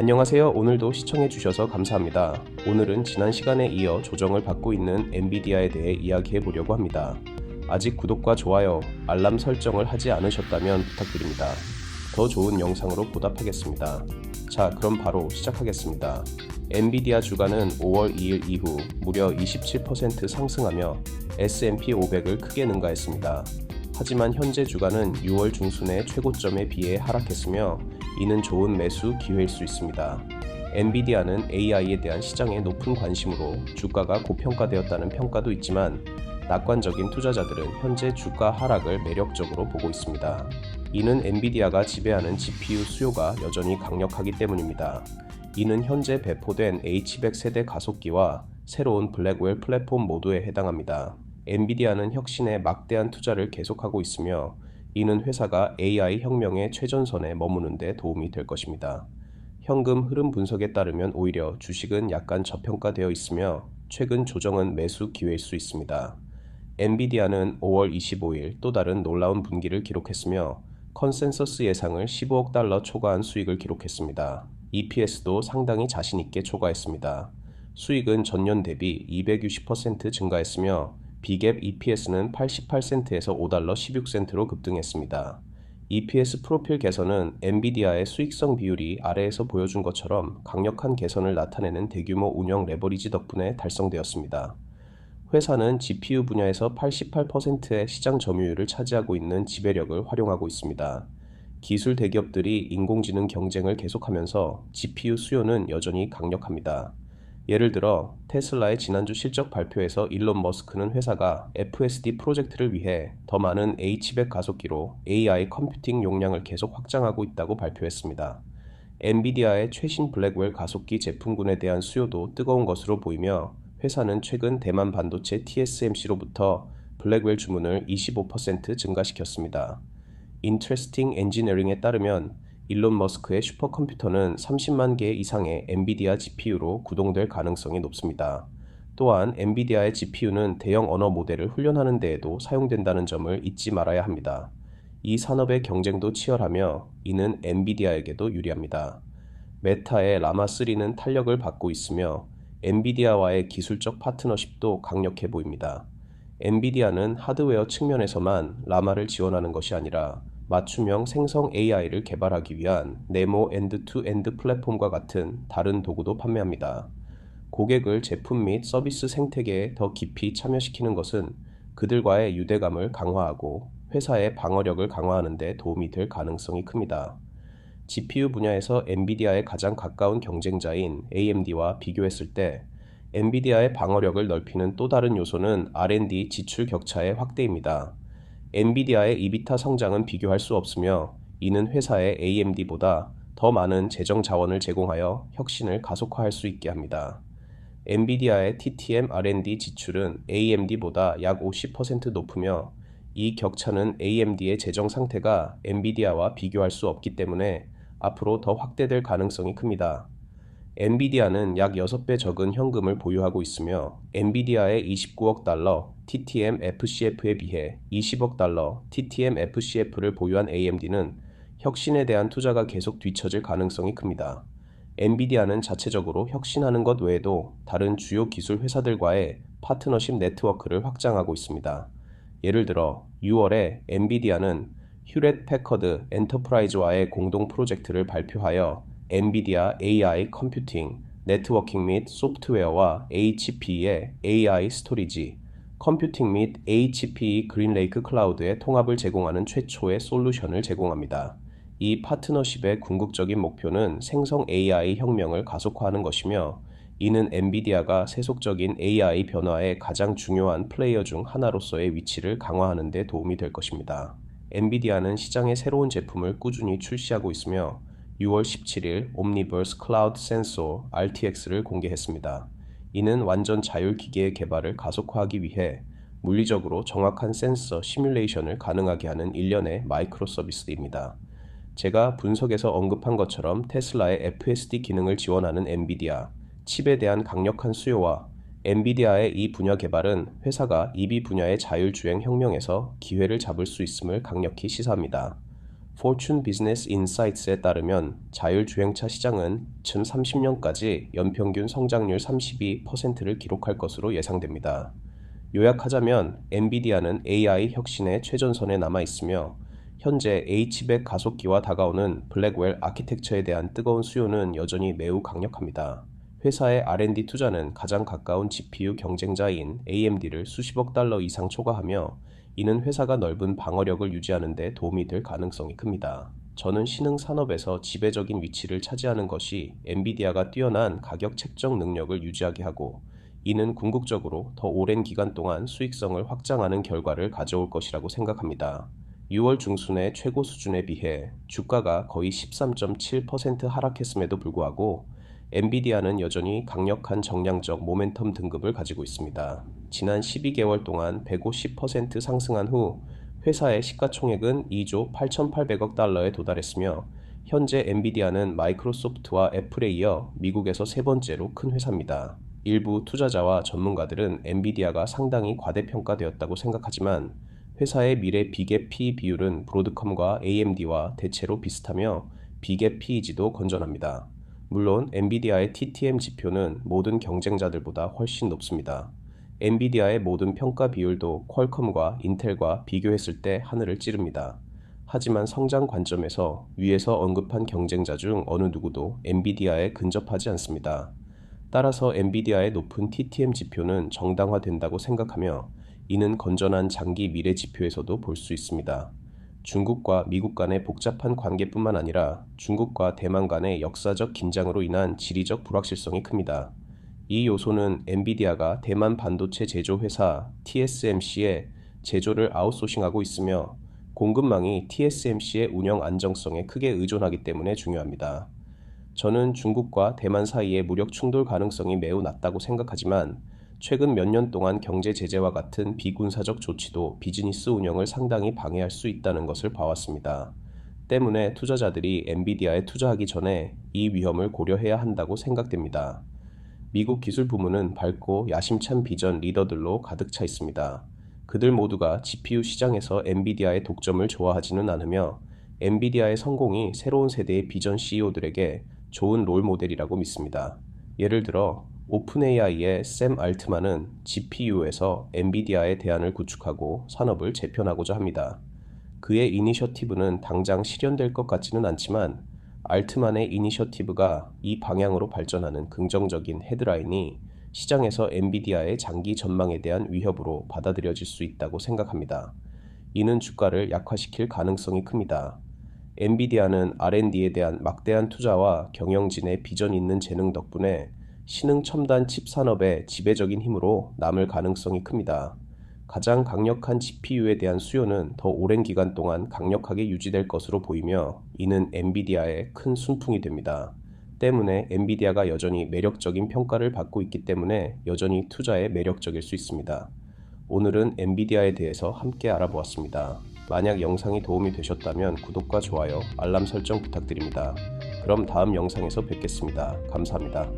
안녕하세요. 오늘도 시청해주셔서 감사합니다. 오늘은 지난 시간에 이어 조정을 받고 있는 엔비디아에 대해 이야기해 보려고 합니다. 아직 구독과 좋아요, 알람 설정을 하지 않으셨다면 부탁드립니다. 더 좋은 영상으로 보답하겠습니다. 자, 그럼 바로 시작하겠습니다. 엔비디아 주가는 5월 2일 이후 무려 27% 상승하며 S&P 500을 크게 능가했습니다. 하지만 현재 주가는 6월 중순의 최고점에 비해 하락했으며 이는 좋은 매수 기회일 수 있습니다. 엔비디아는 AI에 대한 시장의 높은 관심으로 주가가 고평가되었다는 평가도 있지만 낙관적인 투자자들은 현재 주가 하락을 매력적으로 보고 있습니다. 이는 엔비디아가 지배하는 GPU 수요가 여전히 강력하기 때문입니다. 이는 현재 배포된 H100 세대 가속기와 새로운 블랙웰 플랫폼 모두에 해당합니다. 엔비디아는 혁신에 막대한 투자를 계속하고 있으며 이는 회사가 AI 혁명의 최전선에 머무는 데 도움이 될 것입니다. 현금 흐름 분석에 따르면 오히려 주식은 약간 저평가되어 있으며 최근 조정은 매수 기회일 수 있습니다. 엔비디아는 5월 25일 또 다른 놀라운 분기를 기록했으며 컨센서스 예상을 15억 달러 초과한 수익을 기록했습니다. EPS도 상당히 자신있게 초과했습니다. 수익은 전년 대비 260% 증가했으며 비갭 EPS는 88센트에서 5달러 16센트로 급등했습니다. EPS 프로필 개선은 엔비디아의 수익성 비율이 아래에서 보여준 것처럼 강력한 개선을 나타내는 대규모 운영 레버리지 덕분에 달성되었습니다. 회사는 GPU 분야에서 88%의 시장 점유율을 차지하고 있는 지배력을 활용하고 있습니다. 기술 대기업들이 인공지능 경쟁을 계속하면서 GPU 수요는 여전히 강력합니다. 예를 들어 테슬라의 지난주 실적 발표에서 일론 머스크는 회사가 FSD 프로젝트를 위해 더 많은 H100 가속기로 AI 컴퓨팅 용량을 계속 확장하고 있다고 발표했습니다. 엔비디아의 최신 블랙웰 가속기 제품군에 대한 수요도 뜨거운 것으로 보이며 회사는 최근 대만 반도체 TSMC로부터 블랙웰 주문을 25% 증가시켰습니다. 인트레스팅 엔지니어링에 따르면 일론 머스크의 슈퍼컴퓨터는 30만 개 이상의 엔비디아 GPU로 구동될 가능성이 높습니다. 또한 엔비디아의 GPU는 대형 언어 모델을 훈련하는 데에도 사용된다는 점을 잊지 말아야 합니다. 이 산업의 경쟁도 치열하며 이는 엔비디아에게도 유리합니다. 메타의 라마3는 탄력을 받고 있으며 엔비디아와의 기술적 파트너십도 강력해 보입니다. 엔비디아는 하드웨어 측면에서만 라마를 지원하는 것이 아니라 맞춤형 생성 AI를 개발하기 위한 네모 엔드-투-엔드 플랫폼과 같은 다른 도구도 판매합니다. 고객을 제품 및 서비스 생태계에 더 깊이 참여시키는 것은 그들과의 유대감을 강화하고 회사의 방어력을 강화하는 데 도움이 될 가능성이 큽니다. GPU 분야에서 엔비디아의 가장 가까운 경쟁자인 AMD와 비교했을 때 엔비디아의 방어력을 넓히는 또 다른 요소는 R&D 지출 격차의 확대입니다. 엔비디아의 이비타 성장은 비교할 수 없으며 이는 회사의 AMD보다 더 많은 재정 자원을 제공하여 혁신을 가속화할 수 있게 합니다. 엔비디아의 TTM R&D 지출은 AMD보다 약 50% 높으며 이 격차는 AMD의 재정 상태가 엔비디아와 비교할 수 없기 때문에 앞으로 더 확대될 가능성이 큽니다. 엔비디아는 약 6배 적은 현금을 보유하고 있으며 엔비디아의 29억 달러 TTM FCF에 비해 20억 달러 TTM FCF를 보유한 AMD는 혁신에 대한 투자가 계속 뒤처질 가능성이 큽니다. 엔비디아는 자체적으로 혁신하는 것 외에도 다른 주요 기술 회사들과의 파트너십 네트워크를 확장하고 있습니다. 예를 들어 6월에 엔비디아는 휴렛 패커드 엔터프라이즈와의 공동 프로젝트를 발표하여 엔비디아 AI 컴퓨팅, 네트워킹 및 소프트웨어와 HP의 AI 스토리지, 컴퓨팅 및 HPE 그린레이크 클라우드의 통합을 제공하는 최초의 솔루션을 제공합니다. 이 파트너십의 궁극적인 목표는 생성 AI 혁명을 가속화하는 것이며 이는 엔비디아가 세속적인 AI 변화의 가장 중요한 플레이어 중 하나로서의 위치를 강화하는 데 도움이 될 것입니다. 엔비디아는 시장에 새로운 제품을 꾸준히 출시하고 있으며 6월 17일 옴니버스 클라우드 센서 RTX를 공개했습니다. 이는 완전 자율 기계의 개발을 가속화하기 위해 물리적으로 정확한 센서 시뮬레이션을 가능하게 하는 일련의 마이크로 서비스입니다. 제가 분석에서 언급한 것처럼 테슬라의 FSD 기능을 지원하는 엔비디아, 칩에 대한 강력한 수요와 엔비디아의 이 분야 개발은 회사가 EV 분야의 자율주행 혁명에서 기회를 잡을 수 있음을 강력히 시사합니다. Fortune Business Insights에 따르면 자율주행차 시장은 2030년까지 연평균 성장률 32%를 기록할 것으로 예상됩니다. 요약하자면 엔비디아는 AI 혁신의 최전선에 남아 있으며 현재 H백 가속기와 다가오는 블랙웰 아키텍처에 대한 뜨거운 수요는 여전히 매우 강력합니다. 회사의 R&D 투자는 가장 가까운 GPU 경쟁자인 AMD를 수십억 달러 이상 초과하며 이는 회사가 넓은 방어력을 유지하는 데 도움이 될 가능성이 큽니다. 저는 신흥 산업에서 지배적인 위치를 차지하는 것이 엔비디아가 뛰어난 가격 책정 능력을 유지하게 하고 이는 궁극적으로 더 오랜 기간 동안 수익성을 확장하는 결과를 가져올 것이라고 생각합니다. 6월 중순의 최고 수준에 비해 주가가 거의 13.7% 하락했음에도 불구하고 엔비디아는 여전히 강력한 정량적 모멘텀 등급을 가지고 있습니다. 지난 12개월 동안 150% 상승한 후 회사의 시가총액은 2조 8,800억 달러에 도달했으며 현재 엔비디아는 마이크로소프트와 애플에 이어 미국에서 세 번째로 큰 회사입니다. 일부 투자자와 전문가들은 엔비디아가 상당히 과대평가되었다고 생각하지만 회사의 미래 비계 P 비율은 브로드컴과 AMD와 대체로 비슷하며 비계 PEG도 건전합니다. 물론 엔비디아의 TTM 지표는 모든 경쟁자들보다 훨씬 높습니다. 엔비디아의 모든 평가 비율도 퀄컴과 인텔과 비교했을 때 하늘을 찌릅니다. 하지만 성장 관점에서 위에서 언급한 경쟁자 중 어느 누구도 엔비디아에 근접하지 않습니다. 따라서 엔비디아의 높은 TTM 지표는 정당화된다고 생각하며 이는 건전한 장기 미래 지표에서도 볼 수 있습니다. 중국과 미국 간의 복잡한 관계뿐만 아니라 중국과 대만 간의 역사적 긴장으로 인한 지리적 불확실성이 큽니다. 이 요소는 엔비디아가 대만 반도체 제조 회사 TSMC에 제조를 아웃소싱하고 있으며 공급망이 TSMC의 운영 안정성에 크게 의존하기 때문에 중요합니다. 저는 중국과 대만 사이의 무력 충돌 가능성이 매우 낮다고 생각하지만 최근 몇 년 동안 경제 제재와 같은 비군사적 조치도 비즈니스 운영을 상당히 방해할 수 있다는 것을 봐왔습니다. 때문에 투자자들이 엔비디아에 투자하기 전에 이 위험을 고려해야 한다고 생각됩니다. 미국 기술 부문은 밝고 야심찬 비전 리더들로 가득 차 있습니다. 그들 모두가 GPU 시장에서 엔비디아의 독점을 좋아하지는 않으며 엔비디아의 성공이 새로운 세대의 비전 CEO들에게 좋은 롤 모델이라고 믿습니다. 예를 들어 오픈 AI의 샘 알트만은 GPU에서 엔비디아의 대안을 구축하고 산업을 재편하고자 합니다. 그의 이니셔티브는 당장 실현될 것 같지는 않지만 알트만의 이니셔티브가 이 방향으로 발전하는 긍정적인 헤드라인이 시장에서 엔비디아의 장기 전망에 대한 위협으로 받아들여질 수 있다고 생각합니다. 이는 주가를 약화시킬 가능성이 큽니다. 엔비디아는 R&D에 대한 막대한 투자와 경영진의 비전 있는 재능 덕분에 신흥 첨단 칩 산업의 지배적인 힘으로 남을 가능성이 큽니다. 가장 강력한 GPU에 대한 수요는 더 오랜 기간 동안 강력하게 유지될 것으로 보이며 이는 엔비디아의 큰 순풍이 됩니다. 때문에 엔비디아가 여전히 매력적인 평가를 받고 있기 때문에 여전히 투자에 매력적일 수 있습니다. 오늘은 엔비디아에 대해서 함께 알아보았습니다. 만약 영상이 도움이 되셨다면 구독과 좋아요, 알람 설정 부탁드립니다. 그럼 다음 영상에서 뵙겠습니다. 감사합니다.